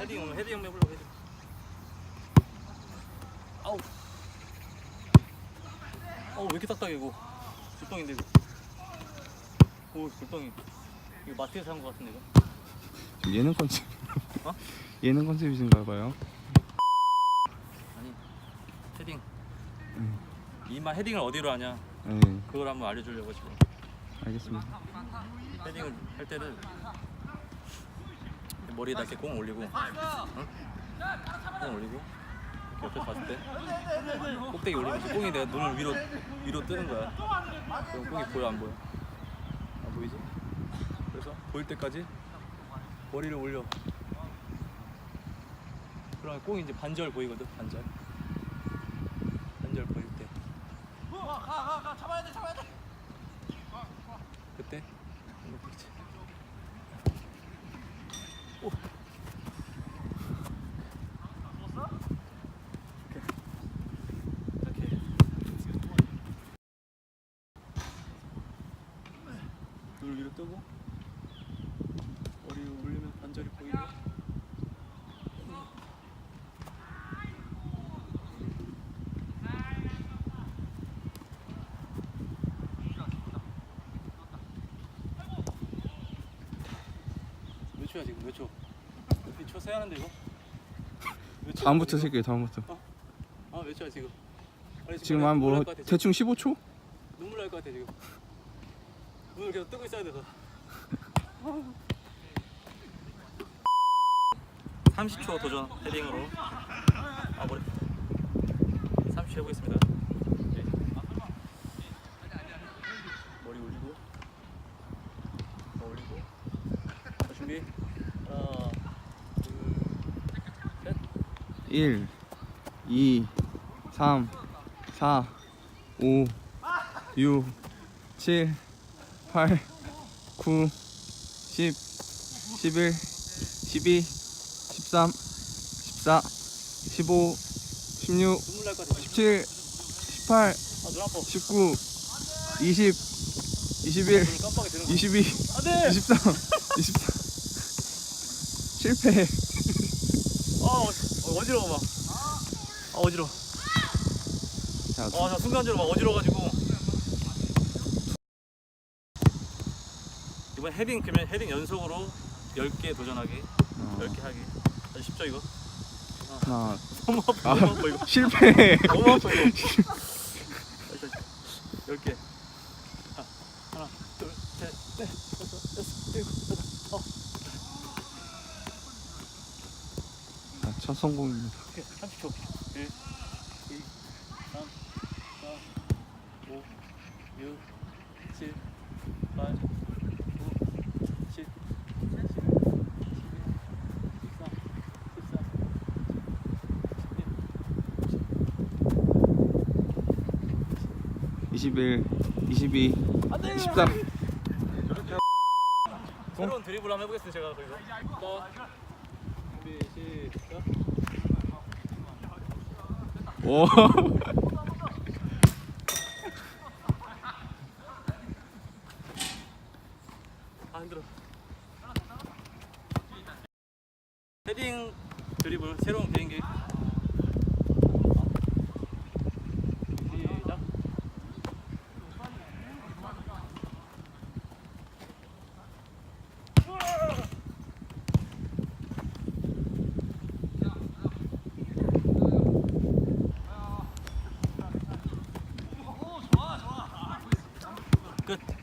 헤딩 오늘 헤딩 한번 해보려고 헤딩 아우 어왜 이렇게 딱딱해 이거 불똥인데 이거 오 불똥이 이거 마트에서 산 거 같은데 이거 좀 예능 컨셉. 어? 예능 컨셉이신가 봐요. 아니 헤딩 음. 이마 헤딩을 어디로 하냐 네, 그걸 한번 알려주려고 지금 알겠습니다. 헤딩을 할 때는 머리에다 이렇게 공 올리고 응? 공 올리고 이렇게 옆에 봤을 때 꼭대기 올리면서 공이 내가 눈을 위로 위로 뜨는 거야. 그럼 공이 보여 안 보여? 안 보이지? 그래서 보일 때까지 머리를 올려. 그러면 공이 이제 반절 보이거든 반절. 반절 보일 때. 그때? 이렇게 이제 오. 이렇게. 이렇게. 눈을 위로 뜨고 머리를 올리면 관절이 보이고 몇 초야 지금 몇 초? 몇초 세야 하는데 이거? 몇 초야, 다음부터 이거? 쓸게요. 다음부터. 아, 몇 초야 지금? 아니, 지금 빨리 한 눈물 뭐 날것 같아, 지금. 대충 15초? 눈물 날 것 같아 지금. 눈을 계속 뜨고 있어야 돼서. 30초 도전 헤딩으로. 아 머리. 30초 해보겠습니다. 네. 머리 올리고. 더 올리고. 자, 준비. 하나, 둘, 셋. 1, 2, 3, 4, 5, 6, 7, 8, 9, 10, 11, 12, 13, 14, 15, 16, 눈물 날것 같아. 17, 18, 아, 눈 아파. 19, 20, 21, 눈 깜빡이 되는 거. 22, 안돼. 23, 24. 실패. 아 어, 어, 어지러워 막. 아 어지러워. 자, 아, 저 순간적으로 막 어지러워가지고. 이번 헤딩 그러면 헤딩 연속으로 10개 도전하기, 어, 10개 하기. 아주 쉽죠 이거? 하나, 너무 아파, 아. 너무 아파 이거. 실패. 너무 아파 이거. 다시, 다시. 10개. 자, 하나, 둘, 셋, 넷, 다섯, 여섯, 일곱, 여덟, 아홉. 자, 첫 성공입니다. 오케이, 30초. 1, 2, 3, 4, 5, 6, 7, 8, 9, 10, 11, 12, 13, 14, 21, 22, 15. 23. 새로운 드리블 한번 해보겠습니다, 제가 거기서. 자, 준비, 시작. 오. 아, 힘들어. 헤딩 드리블, 새로운 비행기. 끝.